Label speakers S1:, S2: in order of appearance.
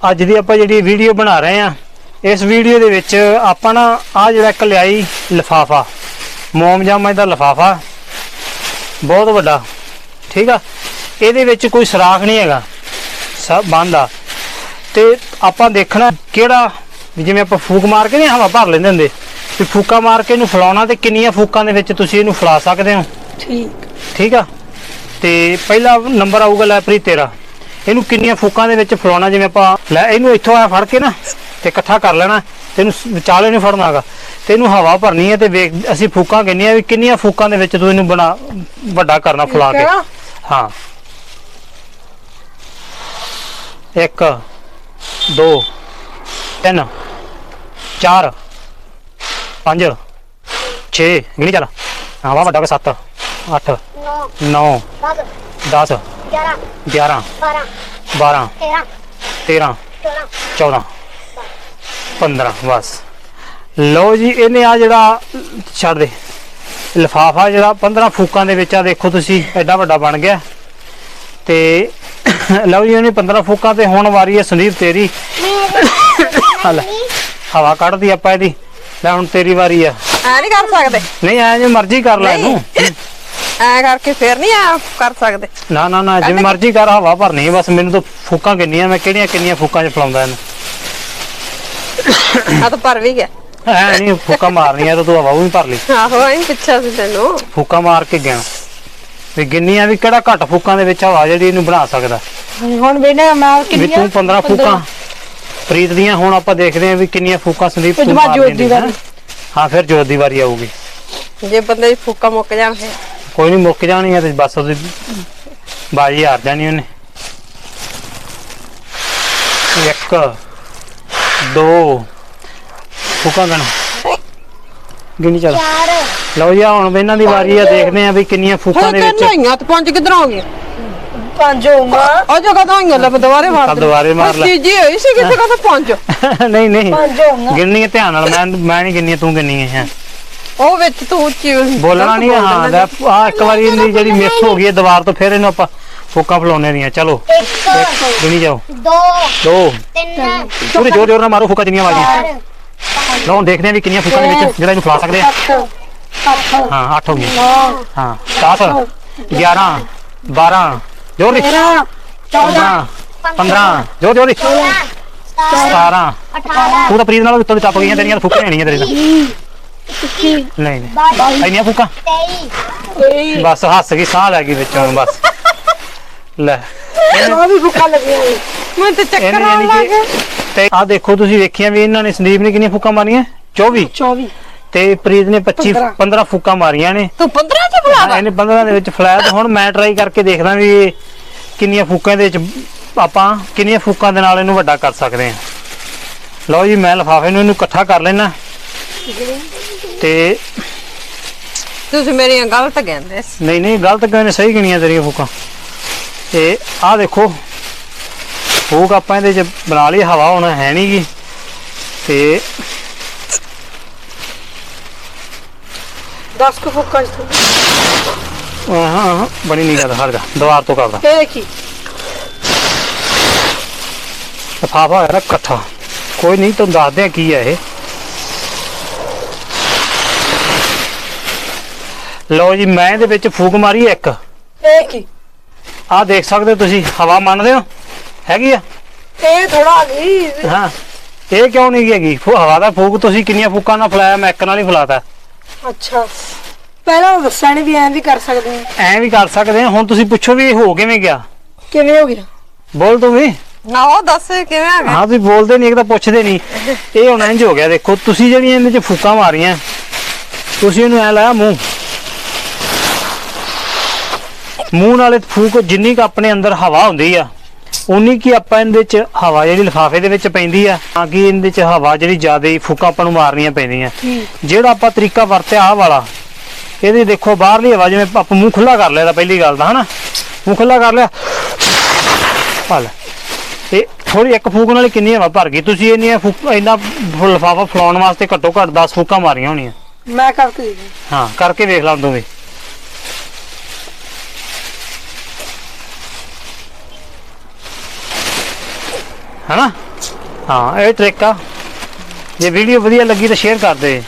S1: ਅੱਜ ਦੀ ਆਪਾਂ ਜਿਹੜੀ ਵੀਡੀਓ ਬਣਾ ਰਹੇ ਆ ਇਸ ਵੀਡੀਓ ਦੇ ਵਿੱਚ ਆਪਾਂ ਨਾ ਆ ਜਿਹੜਾ ਇੱਕ ਲਿਆਈ ਲਫਾਫਾ ਮੋਮਜਾਮਾ ਦਾ ਲਫਾਫਾ ਬਹੁਤ ਵੱਡਾ ਠੀਕ ਆ? ਇਹਦੇ ਵਿੱਚ ਕੋਈ ਸੁਰਾਖ ਨਹੀਂ ਹੈਗਾ ਸਭ ਬੰਦ ਆ। ਤੇ ਆਪਾਂ ਦੇਖਣਾ ਕਿਹੜਾ ਜਿਵੇਂ ਆਪਾਂ ਫੂਕ ਮਾਰ ਕੇ ਨਹੀਂ ਹਵਾ ਭਰ ਲੈਂਦੇ ਹੁੰਦੇ ਵੀ ਫੂਕਾ ਮਾਰ ਕੇ ਇਹਨੂੰ ਫਲਾਉਣਾ ਤੇ ਕਿੰਨੀਆਂ ਫੂਕਾਂ ਦੇ ਵਿੱਚ ਤੁਸੀਂ ਇਹਨੂੰ ਫਲਾ ਸਕਦੇ ਹੋ?
S2: ਠੀਕ।
S1: ਠੀਕ ਆ? ਤੇ ਪਹਿਲਾ ਨੰਬਰ ਆਊਗਾ ਲੈਪਰੀ ਤੇਰਾ। ਇਹਨੂੰ ਕਿੰਨੀਆਂ ਫੂਕਾਂ ਦੇ ਵਿੱਚ ਫਲਾਉਣਾ ਜਿਵੇਂ ਆਪਾਂ ਲੈ ਇਹਨੂੰ ਇੱਥੋਂ ਆ ਫੜ ਕੇ ਨਾ ਤੇ ਇਕੱਠਾ ਕਰ ਲੈਣਾ ਤੇ ਇਹਨੂੰ ਵਿਚਾਲੇ ਨਹੀਂ ਫੜਨਾਗਾ। ਤੇ ਇਹਨੂੰ ਹਵਾ ਭਰਨੀ ਹੈ ਤੇ ਵੇਖ ਅਸੀਂ ਫੂਕਾਂ ਕਹਿੰਦੇ ਆ ਵੀ ਕਿੰਨੀਆਂ ਫੂਕਾਂ ਦੇ ਵਿੱਚ ਤੂੰ ਇਹਨੂੰ ਬਣਾ ਵੱਡਾ ਕਰਨਾ ਫੁਲਾ ਕੇ? ਹਾਂ। ਇੱਕ ਦੋ ਤਿੰਨ ਚਾਰ ਪੰਜ 6 ਗਿਣੀ ਚੱਲ। ਹਵਾ ਵੱਡਾ ਕੇ 7 8
S3: ਨੌ।
S1: 9
S3: ਦਸ।
S1: 10
S3: ਗਿਆਰਾਂ।
S1: 11
S3: ਬਾਰਾਂ।
S1: 12
S3: ਤੇਰਾਂ।
S1: 13 14
S3: ਚੌਦਾਂ।
S1: 15 ਬਸ। ਲਓ ਜੀ ਇਹਨੇ ਆ ਜਿਹੜਾ ਛੱਡ ਦੇ। ਲਫਾਫਾ ਜਿਹੜਾ 15 ਫੂਕਾਂ ਦੇ ਵਿੱਚ ਆ ਦੇਖੋ ਤੁਸੀਂ ਐਡਾ ਵੱਡਾ ਬਣ ਗਿਆ। ਤੇ ਲਓ ਜੀ ਇਹਨੇ 15 ਫੂਕਾਂ ਤੇ ਹੁਣ ਵਾਰੀ ਹੈ ਸੰਦੀਪ ਤੇਰੀ। ਆ ਲੈ ਹਵਾ ਕੱਢਦੀ ਆਪਾਂ ਇਹਦੀ। ਲੈ ਹੁਣ ਤੇਰੀ ਵਾਰੀ ਆ।
S2: ਐ ਨਹੀਂ ਕਰ ਸਕਦੇ।
S1: ਨਹੀਂ ਐ ਜੇ ਮਰਜ਼ੀ ਕਰ ਲੈ ਇਹਨੂੰ।
S2: ਐ ਕਰਕੇ ਫੇਰ ਨਹੀਂ ਆ ਕਰ ਸਕਦੇ।
S1: ਨਾ ਨਾ ਨਾ ਜਿਵੇਂ ਮਰਜ਼ੀ ਕਰ ਹਵਾ ਭਰਨੀ ਹੈ ਬਸ ਮੈਨੂੰ ਤਾਂ ਫੂਕਾਂ ਕਿੰਨੀਆਂ ਮੈਂ ਕਿਹੜੀਆਂ ਕਿੰਨੀਆਂ ਫੂਕਾਂ 'ਚ ਫਲਾਉਂਦਾ ਇਹਨੂੰ।
S2: ਆ ਤਾਂ ਭਰ ਵੀ ਗਿਆ।
S1: ਐ ਨਹੀਂ ਫੂਕਾਂ ਮਾਰਨੀਆਂ ਤਾਂ ਤੂੰ ਹਵਾ ਵੀ ਭਰ ਲਈ।
S2: ਆਹੋ ਐਂ ਪੁੱਛਿਆ ਸੀ ਤੈਨੂੰ।
S1: ਫੂਕਾਂ ਮਾਰ ਕੇ ਗਿਆ। ਵੀ ਗਿੰਨੀਆਂ ਵੀ ਕਿਹੜਾ ਘੱਟ ਫੂਕਾਂ ਦੇ ਵਿੱਚ ਹਵਾ ਜਿਹੜੀ ਇਹਨੂੰ ਬਣਾ ਸਕਦਾ।
S2: ਹੁਣ ਵੇਨੇ ਮੈਂ
S1: ਵੀ ਤੂੰ 15 ਫੂਕਾਂ ਪ੍ਰੀਤ ਦੀਆਂ ਹੁਣ ਆਪਾਂ ਦੇਖਦੇ ਹਾਂ ਵੀ ਕਿੰਨੀਆਂ ਫੂਕਾਂ ਸੰਦੀਪ ਤੂੰ ਮਾਰ
S2: ਜੋਤ
S1: ਲੈਂਦੀ
S2: ਦੀ
S1: ਹੈ? ਹਾਂ ਫਿਰ ਜੋਤ ਦੀ ਵਾਰੀ ਆਊਗੀ।
S2: ਜੇ ਬੰਦੇ ਦੀ ਫੂਕਾ ਮੁੱਕ ਜਾਣ ਫੇਰ।
S1: ਕੋਈ ਨਹੀਂ ਮੁੱਕ ਜਾਣੀ ਹੈ ਤੇ ਬਸ ਉਹਦੀ ਬਾਜੀ ਹਾਰ ਜਾਣੀ ਉਹਨੇ। ਇੱਕ ਦੋ ਫੂਕਾਂ ਗਣ। ਗਿਣੀ ਚੱਲ।
S3: ਚਾਰ।
S1: ਲਓ ਜੀ ਹੁਣ ਇਹਨਾਂ ਦੀ ਵਾਰੀ ਆ ਦੇਖਦੇ ਆ ਵੀ ਕਿੰਨੀਆਂ ਫੂਕਾਂ ਦੇ ਵਿੱਚ।
S2: ਨਹਾਈਆਂ ਤੇ ਪੰਜ ਕਿਧਰੋਂ ਆ ਗਏ
S3: ਪੰਜ ਹੋਊਗਾ।
S2: ਉਹ ਜਗ੍ਹਾ ਤਾਂ ਆਈਆਂ ਲੈ ਦੁਬਾਰੇ ਮਾਰ
S1: ਚੱਲ ਦੁਬਾਰੇ ਮਾਰ ਲੈ।
S2: ਜੀ ਹੋਈ ਸੀ ਕਿਤੇ ਕਹਤਾ ਪੰਜ?
S1: ਨਹੀਂ ਨਹੀਂ।
S3: ਪੰਜ ਹੋਊਗਾ।
S1: ਗਿਣਨੀ ਹੈ ਧਿਆਨ ਨਾਲ ਮੈਂ ਮੈਂ ਨਹੀਂ ਗਿਣਨੀ ਤੂੰ ਗਿਣਨੀ ਹੈ।
S2: ਉਹ ਵਿੱਚ ਤੂੰ ਉੱਚੀ
S1: ਬੋਲਣਾ ਨਹੀਂ ਹਾਂ ਆ ਇੱਕ ਵਾਰੀ ਇਹਦੀ ਜਿਹੜੀ ਮਿਸ ਹੋ ਗਈ ਦੀਵਾਰ ਤੋਂ ਫਿਰ ਇਹਨੂੰ ਆਪਾਂ ਫੋਕਾ ਫਲਾਉਣੇ ਨਹੀਂ ਆ। ਚਲੋ
S3: ਇੱਕ
S1: ਜਾਓ।
S3: ਦੋ ਤਿੰਨ
S1: ਪੂਰੇ ਜੋਰ ਜੋਰ ਨਾਲ ਮਾਰੋ ਫੋਕਾ ਜਿੰਨੀਆਂ
S3: ਮਾਰੀ
S1: ਲਓ ਦੇਖਦੇ ਆ ਵੀ ਕਿੰਨੀਆਂ ਫੋਕਾਂ ਦੇ ਵਿੱਚ ਜਿਹੜਾ ਇਹਨੂੰ ਫਲਾ ਸਕਦੇ ਆ। ਹਾਂ 8 ਹੋ ਗਈਆਂ। ਹਾਂ 7 11 12 ਜੋਰ ਦੀ।
S3: 14
S1: 15 ਜੋਰ ਜੋਰ ਦੀ। 17
S3: 18
S1: ਤੂੰ ਤਾਂ ਪ੍ਰੀਤ ਨਾਲ ਉੱਤੋਂ ਦੀ ਟੱਪ ਗਈਆਂ ਤੇਰੀਆਂ ਫੋਕਾਂ ਨਹੀਂ ਆਣੀਆਂ
S3: ਤੇਰੇ
S1: ਨਾਲ। 21 ਨਹੀਂ
S3: ਨਹੀਂ।
S1: ਇੰਨੀਆਂ ਬਸ ਹੱਸ ਗਈ ਸਾਹ ਲੈ ਗਈ ਵਿੱਚੋਂ ਬਸ। ਲੈ। ਆ ਦੇਖੋ ਤੁਸੀਂ ਵੇਖਿਆ ਵੀ ਇਹਨਾਂ ਨੇ ਸੰਦੀਪ ਨੇ ਕਿੰਨੀਆਂ ਫੁੱਕਾਂ ਮਾਰੀਆਂ? 24
S3: 24
S1: ਤੇ ਪ੍ਰੀਤ ਨੇ 25 15 ਫੁੱਕਾਂ ਮਾਰੀਆਂ ਨੇ।
S2: ਤੂੰ 15 ਚ
S1: ਫਲਾਇਆ ਇਹਨੇ 15 ਦੇ ਵਿੱਚ ਫਲਾਇਆ ਤੇ ਹੁਣ ਮੈਂ ਟਰਾਈ ਕਰਕੇ ਦੇਖਦਾ ਵੀ ਕਿੰਨੀਆਂ ਫੁੱਕਾਂ ਦੇ ਵਿੱਚ ਆਪਾਂ ਕਿੰਨੀਆਂ ਫੁੱਕਾਂ ਦੇ ਨਾਲ ਇਹਨੂੰ ਵੱਡਾ ਕਰ ਸਕਦੇ ਆ ਲਓ ਜੀ ਮੈਂ ਲਫਾਫੇ ਨੂੰ ਇਹਨੂੰ ਇਕੱਠਾ ਕਰ ਲੈਣਾ ਤੇ
S2: ਤੁਸੀਂ ਮੇਰੀਆਂ ਗਲਤ ਕਹਿੰਦੇ ਸੀ।
S1: ਨਹੀਂ ਨਹੀਂ ਗਲਤ ਨੇ ਸਹੀ ਗਿਣੀਆਂ ਤੇਰੀਆਂ ਫੂਕਾਂ। ਤੇ ਆਹ ਦੇਖੋ ਫੂਕ ਆਪਾਂ ਇਹਦੇ ਚ ਬਣਾ ਲਈ ਹਵਾ ਹੁਣ ਹੈ ਨਹੀਂਗੀ ਤੇ
S3: 10 ਕੁ ਫੁੱਕਾਂ ਚ
S1: ਹਾਂ ਹਾਂ ਬਣੀ ਨਹੀਂ ਕਰਦਾ ਹਟ ਜਾ ਦੀਵਾਰ ਤੋਂ ਕਰਦਾ।
S3: ਇਹ ਕੀ?
S1: ਲਫਾਫਾ ਨਾ ਇਕੱਠਾ। ਕੋਈ ਨਹੀਂ ਤੁਹਾਨੂੰ ਦੱਸਦੇ ਆ ਕੀ ਹੈ ਇਹ। ਲਓ ਜੀ ਮੈਂ ਇਹਦੇ ਵਿੱਚ ਫੂਕ ਮਾਰੀ ਇੱਕ।
S3: ਇਹ ਕੀ?
S1: ਆਹ ਦੇਖ ਸਕਦੇ ਹੋ ਤੁਸੀਂ ਹਵਾ ਮੰਨਦੇ ਹੋ? ਹੈਗੀ ਆ?
S3: ਇਹ ਥੋੜਾ ਗਈ
S1: ਹਾਂ। ਇਹ ਕਿਉਂ ਨਹੀਂ ਹੈਗੀ? ਫੂ ਹਵਾ ਦਾ ਫੂਕ ਤੁਸੀਂ ਕਿੰਨੀਆਂ ਫੂਕਾਂ ਨਾਲ ਫਲਾਇਆ ਮੈਂ ਇੱਕ ਨਾਲ ਹੀ ਫਲਾਤਾ।
S3: ਅੱਛਾ। ਪਹਿਲਾਂ ਦੱਸਿਆ ਨੀ ਵੀ ਐਂ ਵੀ ਕਰ ਸਕਦੇ ਆ।
S1: ਐਂ ਵੀ ਕਰ ਸਕਦੇ ਆ। ਹੁਣ ਤੁਸੀਂ ਪੁੱਛੋ ਵੀ ਇਹ ਹੋ ਕਿਵੇਂ ਗਿਆ?
S3: ਕਿਵੇਂ ਹੋ ਗਿਆ?
S1: ਬੋਲ ਤੂੰ ਵੀ।
S2: ਨਾ ਉਹ ਦੱਸ ਕਿਵੇਂ ਆ ਗਿਆ?
S1: ਹਾਂ ਤੁਸੀਂ ਬੋਲਦੇ ਨਹੀਂ ਇੱਕ ਤਾਂ ਪੁੱਛਦੇ ਨਹੀਂ ਇਹ ਹੁਣ ਇੰਜ ਹੋ ਗਿਆ ਦੇਖੋ ਤੁਸੀਂ ਜਿਹੜੀਆਂ ਇਹਦੇ ਚ ਫੂਕਾਂ ਮਾਰੀਆਂ ਤੁਸੀਂ ਇਹਨੂੰ ਐ ਲਾਇਆ ਮੂੰਹ। ਮੂੰਹ ਨਾਲੇ ਫੂਕ ਜਿੰਨੀ ਕ ਆਪਣੇ ਅੰਦਰ ਹਵਾ ਹੁੰਦੀ ਆ ਉਨੀ ਕੀ ਆਪਾਂ ਇਹਦੇ ਚ ਹਵਾ ਜਿਹੜੀ ਲਿਫਾਫੇ ਦੇ ਵਿੱਚ ਪੈਂਦੀ ਆ ਤਾਂ ਕਿ ਇਹਦੇ ਚ ਹਵਾ ਜਿਹੜੀ ਜ਼ਿਆਦਾ ਹੀ ਫੂਕਾਂ ਆਪਾਂ ਨੂੰ ਮਾਰਨੀਆਂ ਪੈਂਦੀਆਂ। ਜਿਹੜਾ ਆਪਾਂ ਤਰੀਕਾ ਵਰਤਿਆ ਆਹ ਵਾਲਾ ਇਹਦੀ ਦੇਖੋ ਬਾਹਰਲੀ ਹਵਾ ਜਿਵੇਂ ਆਪਾਂ ਮੂੰਹ ਖੁੱਲਾ ਕਰ ਲਿਆ ਤਾਂ ਪਹਿਲੀ ਗੱਲ ਤਾਂ ਹਨਾ? ਮੂੰਹ ਖੁੱਲਾ ਕਰ ਲਿਆ ਪਾ ਲੈ। ਤੇ ਥੋੜੀ ਇੱਕ ਫੂਕ ਨਾਲ ਕਿੰਨੀ ਹਵਾ ਭਰ ਗਈ ਤੁਸੀਂ ਇੰਨੀਆਂ ਫੂਕ ਇੰਨਾ ਲਿਫਾਫਾ ਫਲਾਉਣ ਵਾਸਤੇ ਘੱਟੋ ਘੱਟ 10 ਫੂਕਾਂ ਮਾਰੀਆਂ ਹੋਣੀਆਂ।
S3: ਮੈਂ ਕਰਕੇ
S1: ਹਾਂ। ਕਰਕੇ ਵੇਖ ਲਾਂ ਤੂੰ ਹੈਨਾ? ਹਾਂ ਇਹ ਟ੍ਰਿਕ ਆ। ਜੇ ਵੀਡੀਓ ਵਧੀਆ ਲੱਗੀ ਤਾਂ ਸ਼ੇਅਰ ਕਰ ਦੇ।